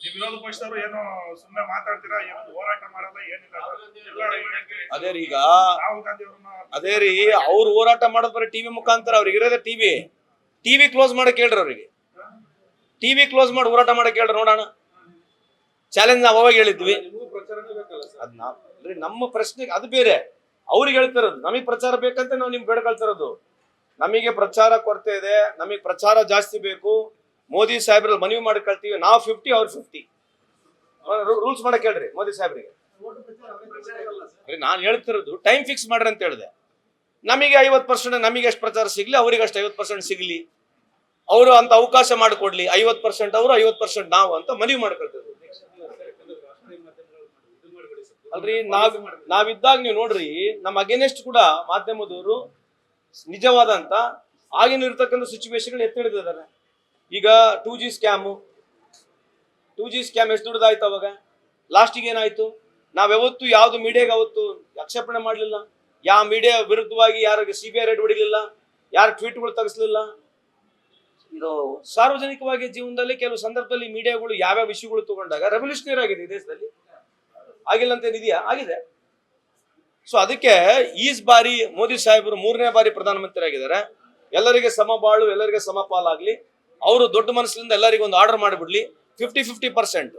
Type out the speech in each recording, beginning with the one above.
ನೀವು ವಿರೋಧ ಪಕ್ಷದವರು ಏನು ಸುಮ್ಮನೆ ಮಾತಾಡ್ತೀರಾ? ಏನು ಹೋರಾಟ ಮಾಡಲ್ಲ ಏನಿಲ್ಲ. ಎಲ್ಲ ಹೇಳ್ತೀರಿ. ಅದೇ ರೀ ಈಗ ರಾಹುಲ್ ಗಾಂಧಿ ಅವ್ರನ್ನ ಅದೇ ರೀ ಅವ್ರು ಹೋರಾಟ ಮಾಡೋದ್ ಬರೀ ಟಿವಿ ಮುಖಾಂತರ ಅವ್ರಿಗೆ ಇರೋದೇ ಟಿವಿ. ಟಿವಿ ಕ್ಲೋಸ್ ಮಾಡಕ್ ಕೇಳ್ರಿ ಅವ್ರಿಗೆ. ಟಿವಿ ಕ್ಲೋಸ್ ಮಾಡಿ ಹೋರಾಟ ಮಾಡಕ್ ಕೇಳ್ರಿ ನೋಡೋಣ. ಚಾಲೆಂಜ್ ನಾವು ಅವಾಗ ಹೇಳಿದ್ವಿ. ಅದ್ ನಾವ್- ಅಂದ್ರೆ ನಮ್ಮ ಪ್ರಶ್ನೆಗೆ ಅದು ಬೇರೆ. ಅವ್ರಿಗೆ ಹೇಳ್ತಿರೋದು ನಮಗೆ ಪ್ರಚಾರ ಬೇಕಂತ ನಾವು ನಿಮ್ಗೆ ಬೇಡ್ಕೊಳ್ತಿರೋದು ನಮಗೆ ಪ್ರಚಾರ ಕೊರತೆ ಇದೆ ನಮಗೆ ಪ್ರಚಾರ ಜಾಸ್ತಿ ಬೇಕು ಮೋದಿ ಸಾಹೇಬ್ರಲ್ಲಿ ಮನವಿ ಮಾಡ್ಕೊಳ್ತೀವಿ ನಾವು ಫಿಫ್ಟಿ ಅವ್ರು ಫಿಫ್ಟಿ ರೂಲ್ಸ್ ಮಾಡಕ್ ಹೇಳ್ರಿ ಮೋದಿ ಸಾಹೇಬ್ರಿಗೆ. ನಾನು ಹೇಳ್ತಿರೋದು ಟೈಮ್ ಫಿಕ್ಸ್ ಮಾಡ್ರಿ ಅಂತ ಹೇಳಿದೆ. ನಮಗೆ ಐವತ್ತು ಪರ್ಸೆಂಟ್ ನಮಗೆ ಎಷ್ಟು ಪ್ರಚಾರ ಸಿಗ್ಲಿ, ಅವ್ರಿಗೆ ಅಷ್ಟು ಐವತ್ತು ಪರ್ಸೆಂಟ್ ಸಿಗ್ಲಿ. ಅವರು ಅಂತ ಅವಕಾಶ ಮಾಡಿಕೊಡ್ಲಿ, ಐವತ್ತು ಪರ್ಸೆಂಟ್ ಅವರು, ಐವತ್ತು ಪರ್ಸೆಂಟ್ ನಾವು ಅಂತ ಮನವಿ ಮಾಡ್ಕೊಳ್ತೀವಿ ಅಲ್ರಿ, ನಾವ್, ನಾವಿದ್ದಾಗ ನೀವು ನೋಡ್ರಿ ನಮ್ಮ ಅಗೇನೆಸ್ಟ್ ಕೂಡ ಮಾಧ್ಯಮದವರು ನಿಜವಾದಂತ ಆಗಿನ ಇರ್ತಕ್ಕಂಥ ಸಿಚುವೇಶನ್ ಎತ್ತಿ ಹಿಡಿದಿದ್ದಾರೆ. ಈಗ two G scam two G scam ಎಷ್ಟು ದೊಡ್ಡದಾಯ್ತು ಅವಾಗ? ಲಾಸ್ಟಿಗೆ ಏನಾಯ್ತು? ನಾವ್ ಯಾವತ್ತು ಯಾವ್ದು ಮೀಡಿಯಾಗೆ ಅವತ್ತು ಆಕ್ಷೇಪಣೆ ಮಾಡಲಿಲ್ಲ. ಯಾವ ಮೀಡಿಯಾ ವಿರುದ್ಧವಾಗಿ ಯಾರಿಗೆ ಸಿ ಬಿ ಐ ರೇಟ್ ಹೊಡಿಲಿಲ್ಲ ಯಾರು ಟ್ವೀಟ್ಗಳು ತಗಿಸ್ಲಿಲ್ಲ. ಇದು ಸಾರ್ವಜನಿಕವಾಗಿ ಜೀವನದಲ್ಲಿ ಕೆಲವು ಸಂದರ್ಭದಲ್ಲಿ ಮೀಡಿಯಾಗಳು ಯಾವ್ಯಾವ ವಿಷಯಗಳು ತಗೊಂಡಾಗ ರೆವಲ್ಯೂಷನರಿ ಆಗಿದೆ ಈ ದೇಶದಲ್ಲಿ. ಆಗಿಲ್ಲ ಅಂತ ಏನಿದೆಯಾ? ಆಗಿದೆ. ಸೊ ಅದಕ್ಕೆ ಈಸ್ ಬಾರಿ ಮೋದಿ ಸಾಹೇಬರು ಮೂರನೇ ಬಾರಿ ಪ್ರಧಾನಮಂತ್ರಿ ಆಗಿದ್ದಾರೆ ಎಲ್ಲರಿಗೆ ಸಮ ಬಾಳು ಎಲ್ಲರಿಗೆ ಸಮ ಪಾಲಾಗ್ಲಿ. ಅವರು ದೊಡ್ಡ ಮನಸ್ಸಿನಿಂದ ಎಲ್ಲರಿಗೂ ಒಂದು order ಮಾಡಿಬಿಡ್ಲಿ. Fifty fifty percent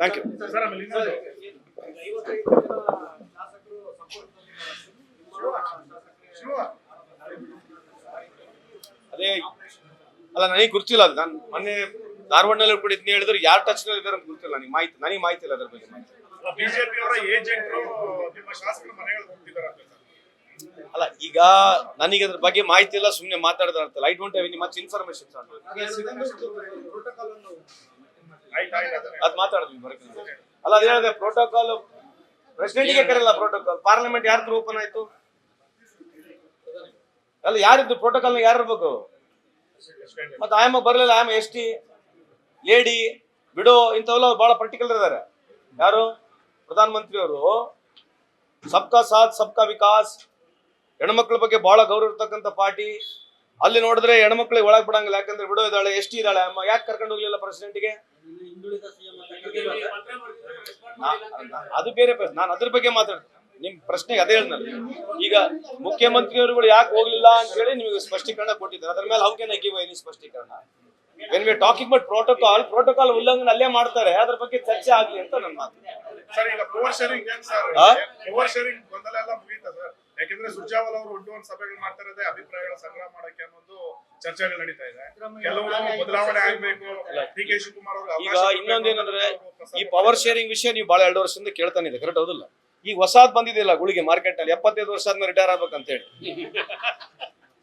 thank you ಅದೇ ಅಲ್ಲ ನನಗೆ ಗೊತ್ತಿಲ್ಲ ಅದು. ನಾನು ಮೊನ್ನೆ ಧಾರವಾಡನಲ್ಲಿ ಕೂಡ ಇದನ್ನ ಹೇಳಿದ್ರೆ. ಯಾರು ಟಚ್ನಲ್ಲಿ ಇದ್ದಾರೆ ಅಂತ ಗೊತ್ತಿಲ್ಲ. ನನಗೆ ಮಾಹಿತಿ ನನಗೆ ಮಾಹಿತಿ ಇಲ್ಲ ಅದ್ರ ಬಗ್ಗೆ ಮಾಹಿತಿ. ಬಿಜೆಪಿ ಅವರ ಏಜೆಂಟ್ ನಿಮ್ಮ ಶಾಸಕರ ಮನೆಗಳು ಹೋಗ್ತಿದ್ದಾರೆ ಅಲ್ಲ, ಈಗ ನನಗೆ ಅದ್ರ ಬಗ್ಗೆ ಮಾಹಿತಿ ಎಲ್ಲ ಸುಮ್ಮನೆ ಮಾತಾಡಿದ್ರೆ ಅಂತಲ್ಲ I don't have any much information ಅದ್ ಮಾತಾಡ್ತೀನಿ ಬರಕ್ಕೆ ಅಲ್ಲ, ಅದೇ ಹೇಳಿದೆ ಪ್ರೋಟೋಕಾಲ್ ಪ್ರೆಸಿಡೆಂಟ್ಗೆ ಕರೆಯಲ್ಲ ಪ್ರೋಟೋಕಾಲ್ ಪಾರ್ಲಿಮೆಂಟ್ ಯಾರ್ದು ಓಪನ್ ಆಯ್ತು? ಅಲ್ಲ, ಯಾರಿದ್ದು ಪ್ರೋಟೋಕಾಲ್ ಯಾರು ಇರ್ಬೇಕು? ಮತ್ತೆ ಆಯಮ್ಮ ಬರ್ಲಿಲ್ಲ ಆಯಮ್ಮ ಎಸ್ ಟಿ ಲೇಡಿ ಬಿಡೋ, ಇಂಥವೆಲ್ಲ ಬಹಳ ಪರ್ಟಿಕ್ಯುಲರ್ ಇದಾರೆ. ಯಾರು? ಪ್ರಧಾನ ಮಂತ್ರಿ ಅವರು ಸಬ್ಕಾ ಸಾಥ್, ಸಬ್ಕಾ ವಿಕಾಸ್ ಹೆಣ್ಮಕ್ಳ ಬಗ್ಗೆ ಬಹಳ ಗೌರವ ಇರ್ತಕ್ಕಂಥ ಪಾರ್ಟಿ. ಅಲ್ಲಿ ನೋಡಿದ್ರೆ ಹೆಣ್ಮಕ್ಳಿಗೆ ಒಳಗ್ ಬಿಡಂಗಿಲ್ಲ. ಯಾಕಂದ್ರೆ ಬಿಡೋ ಇದ್ದಾಳೆ ಎಸ್ ಟಿ ಇದ್ದಾಳೆ ಅಮ್ಮ? ಯಾಕೆ ಕರ್ಕೊಂಡು ಹೋಗ್ಲಿಲ್ಲ ಪ್ರೆಸಿಡೆಂಟ್ಗೆ ಅದು ಬೇರೆ ಪ್ರಶ್ನೆ. ನಾನು ಅದ್ರ ಬಗ್ಗೆ ಮಾತಾಡ್ತೀನಿ. ನಿಮ್ ಪ್ರಶ್ನೆಗೆ ಅದೇ ಹೇಳಿದ್ನಲ್ಲ ಈಗ ಮುಖ್ಯಮಂತ್ರಿಯವರುಗಳು ಯಾಕೆ ಹೋಗ್ಲಿಲ್ಲ ಅಂತ ಹೇಳಿ ನಿಮಗೆ ಸ್ಪಷ್ಟೀಕರಣ ಕೊಟ್ಟಿದ್ದಾರೆ. ಅದ್ರ ಮೇಲೆ ಅವಕ್ಕೆ ಗಿವ್ ಎನಿ ಸ್ಪಷ್ಟೀಕರಣ? When we talking but protocol protocol ಉಲ್ಲಂಘನೆ ಅಲ್ಲೇ ಮಾಡ್ತಾರೆ. ಅದ್ರ ಬಗ್ಗೆ ಚರ್ಚೆ ಆಗ್ಲಿ ಅಂತ ನನ್ನ ಮಾತು. ಯಾಕಂದ್ರೆ ಸುರ್ಜಾವಲ್ ಅವರು ಒಂದು ಸಭೆಗಳು ಮಾಡ್ತಾ ಇರೋದೇ ಅಭಿಪ್ರಾಯಗಳ ಸಂಗ್ರಹ ಮಾಡಕ್ಕೆ ಅನ್ನೋದು ಚರ್ಚೆಗಳು ನಡೀತಾ ಇದೆ. ಕೆಲವು ಬದಲಾವಣೆ ಆಗ್ಬೇಕು. ಡಿ ಕೆ ಶಿವಕುಮಾರ್ ಅವರು ಈಗ ಇನ್ನೊಂದೇನಂದ್ರೆ ಈ ಪವರ್ ಶೇರಿಂಗ್ ವಿಷಯ ನೀವು ಬಹಳ ಎರಡು ವರ್ಷದಿಂದ ಕೇಳ್ತಾನೆ ಇದೆ ಕರೆಕ್ಟ್ ಹೌದಿಲ್ಲ? ಈಗ ಹೊಸಾದ್ ಬಂದಿದೆಯಲ್ಲ ಗುಳಿಗೆ ಮಾರ್ಕೆಟ್ ಅಲ್ಲಿ ಎಪ್ಪತ್ತೈದು ವರ್ಷ ಆದ್ಮೇಲೆ ರಿಟೈರ್ ಆಗ್ಬೇಕಂತ ಹೇಳಿ.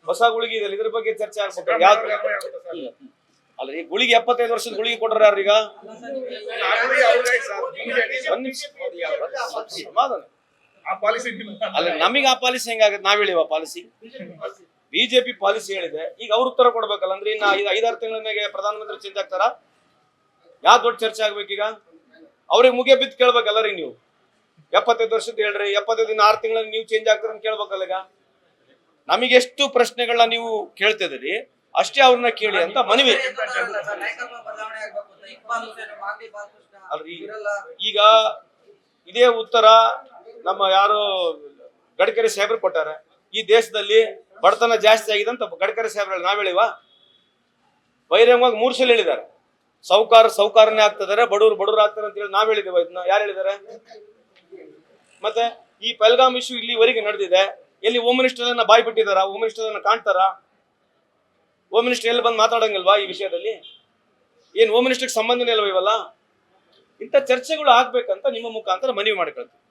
ಹೊಸ ಗುಳಿಗೆ ಇದೆ ಇದ್ರ ಬಗ್ಗೆ ಚರ್ಚೆ ಆಗ್ಬೇಕು ಯಾವ್ದು ಅಲ್ಲ ಈ ಗುಳಿಗೆ ಎಪ್ಪತ್ತೈದು ವರ್ಷದ ಗುಳಿಗೆ ಕೊಡ್ರಾರೀಗ ಯಾರು ಈಗ? ಒಂದ್ ನಿಮಿಷ. ಸಮಾಧಾನ. ಅಲ್ಲ, ನಮಗೆ ಆ ಪಾಲಿಸಿ ಹೆಂಗಾಗುತ್ತೆ? ನಾವ್ ಹೇಳಿವ ಪಾಲಿಸಿ ಬಿಜೆಪಿ ಪಾಲಿಸಿ ಹೇಳಿದೆ. ಈಗ ಅವ್ರ ಉತ್ತರ ಕೊಡ್ಬೇಕಲ್ಲ, ಅಂದ್ರೆ ಇನ್ನ ಐದ್ ಐದಾರು ತಿಂಗಳ ಮೇಲೆ ಪ್ರಧಾನಮಂತ್ರಿ ಚೇಂಜ್ ಆಗ್ತಾರ? ಯಾವ ದೊಡ್ಡ ಚರ್ಚೆ ಆಗ್ಬೇಕೀಗ ಅವ್ರಿಗೆ ಮುಗಿಯ ಬಿದ್ದು ಕೇಳ್ಬೇಕಲ್ಲ ರೀ ನೀವು. ಎಪ್ಪತ್ತೈದು ವರ್ಷದ ಹೇಳ್ರಿ, ಎಪ್ಪತ್ತೈದು ದಿನ ಆರು ತಿಂಗಳಲ್ಲಿ ನೀವು ಚೇಂಜ್ ಆಗ್ತಾರ ಅಂತ ಕೇಳ್ಬೇಕಲ್ಲ ಈಗ? ನಮಗೆ ಎಷ್ಟು ಪ್ರಶ್ನೆಗಳನ್ನ ನೀವು ಕೇಳ್ತಿದ್ರಿ ಅಷ್ಟೇ ಅವ್ರನ್ನ ಕೇಳಿ ಅಂತ ಮನವಿ. ಈಗ ಇದೇ ಉತ್ತರ ನಮ್ಮ ಯಾರು ಗಡ್ಕರಿ ಸಾಹೇಬ್ರು ಕೊಟ್ಟಾರೆ. ಈ ದೇಶದಲ್ಲಿ ಬಡತನ ಜಾಸ್ತಿ ಆಗಿದೆ ಅಂತ ಗಡ್ಕರಿ ಸಾಹೇಬ್ರು ನಾವ್ ಹೇಳಿವ? ಬಹಿರಂಗವಾಗಿ ಮೂರು ಸಲ ಹೇಳಿದ್ದಾರೆ. ಸೌಕಾರ, ಸೌಕಾರನೇ ಆಗ್ತಿದ್ದಾರೆ ಬಡವರು ಬಡವರು ಆಗ್ತಾರೆ ಅಂತ ಹೇಳಿ ನಾವ್ ಹೇಳಿದೇವ ಇದನ್ನ ಯಾರು ಹೇಳಿದಾರೆ ಮತ್ತೆ ಈ ಪೆಲ್ಗಾಮ್ ಇಶ್ಯೂ ಇಲ್ಲಿವರೆಗೆ ನಡೆದಿದೆ. ಎಲ್ಲಿ ಹೋಮ್ ಮಿನಿಸ್ಟರ್ ಅನ್ನ ಬಾಯ್ ಬಿಟ್ಟಿದಾರ ಹೋಮ್ ಮಿನಿಸ್ಟರ್ ಕಾಣ್ತಾರ? ಹೋಮ್ ಮಿನಿಸ್ಟರ್ ಎಲ್ಲಿ ಬಂದು ಮಾತಾಡಂಗಿಲ್ವಾ ಈ ವಿಷಯದಲ್ಲಿ? ಏನ್ ಹೋಮ್ ಮಿನಿಸ್ಟರ್ಗೆ ಸಂಬಂಧನೇ ಇಲ್ವಾ ಇವಲ್ಲ? ಇಂಥ ಚರ್ಚೆಗಳು ಆಗ್ಬೇಕಂತ ನಿಮ್ಮ ಮುಖಾಂತರ ಮನವಿ ಮಾಡ್ಕೊಳ್ತೀವಿ